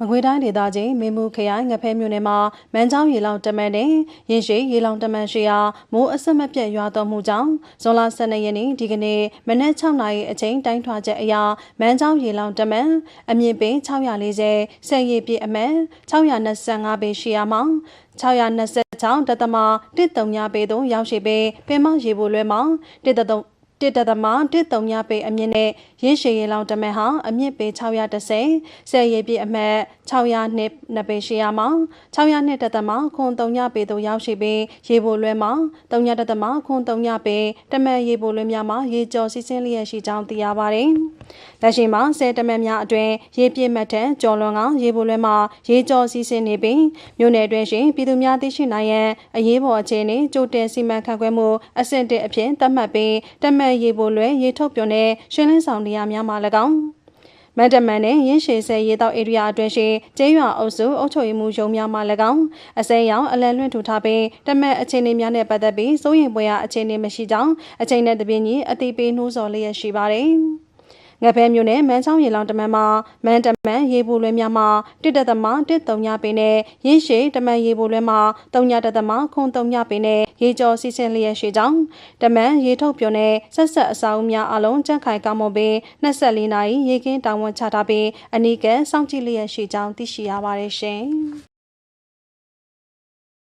မကွေတိုင်းဒေသကြီးမေမူခရိုင်ငဖဲမြို့နယ်မှာမန်းချောင်းရေလောင်တမန်နဲ့ရင်ရှိရေလောင်တမန်ရှိရာမိုးအဆက်မပြတ်ရွာတော်မူကြောင်းဇွန်လ12ရက်နေ့ဒီကနေ့မနက်6နာရီအချိန်တိုင်းထွာချက်အရာမန်းချောင်းရေလောင်တမန်အမြင့်ပင်640ဆယ်ရေပြည့်အမှန်625ပေရှိရာမှာ626.139ပေသို့ရောက်ရှိပြီးပင်မရေပိုလွဲမှာ1.3 1.3တစ်ပေအမြင့်နဲ့ရင်းရှည်ရေလောင်တမက်ဟာအမြင့်ပေ630ဆယ်ရေပြည့်အမှတ်600နှစ်နှစ်ပေရှိရမှာ600နှစ်တသမခွန်3ပေတို့ရောက်ရှိပြီးရေပိုလွဲမှာ3.3တသမခွန်3ပေတမက်ရေပိုလွဲများမှာရေကျော်စီးဆင်းလျက်ရှိကြောင်းသိရပါတယ်။ လက်ရှိမှာဆယ်တမန်များအတွင်ရေပြည့်မှတ်ထက်ကျော်လွန်ကရေပိုလွဲမှာရေကျော်စီးဆင်းနေပြီးမြို့နယ်အတွင်းရှိပြည်သူများသိရှိနိုင်ရန်အရေးပေါ်အခြေအနေကြိုတင်စီမံခန့်ခွဲမှုအဆင့်တစ်အဖြစ်သတ်မှတ်ပြီးတမန်ရေပိုလွဲရေထုတ်ပြွန်တဲ့ရှင်းလင်းဆောင်နေရာများမှာ၎င်းမန်တမန်နဲ့ရင်းရှည်ဆဲရေတောက်ဧရိယာအတွင်းရှိကျေးရွာအုပ်စုအုပ်ချုပ်ရေးမှုရုံးများမှ၎င်းအစဲရောင်အလံလွှင့်ထူထားပြီးတမန်အခြေအနေများနဲ့ပတ်သက်ပြီးစိုးရိမ်ပွေရာအခြေအနေမရှိကြောင်းအချိန်နဲ့တပြင်းညီအသိပေးနှိုးဆော်လျက်ရှိပါတယ်။ ငဖဲမျိုးနဲ့မန်းချောင်းရေလောင်တမန်မှာမန်းတမန်ရေပူလွဲများမှာတစ်တသမတစ်တုံညပေနဲ့ရင်းရှိတမန်ရေပူလွဲမှာတုံညတသမခွန်တုံညပေနဲ့ရေကျော်စီစဉ်လျက်ရှိကြောင်းတမန်ရေထုတ်ပြွန်နဲ့ဆက်ဆက်အစာအုပ်များအလုံးကြန့်ခိုင်ကောင်းမွန်ပြီး24နာရီရေကင်းတောင်ဝန်ချထားပြီးအနီးကစောင့်ကြည့်လျက်ရှိကြောင်းသိရှိရပါတယ်ရှင်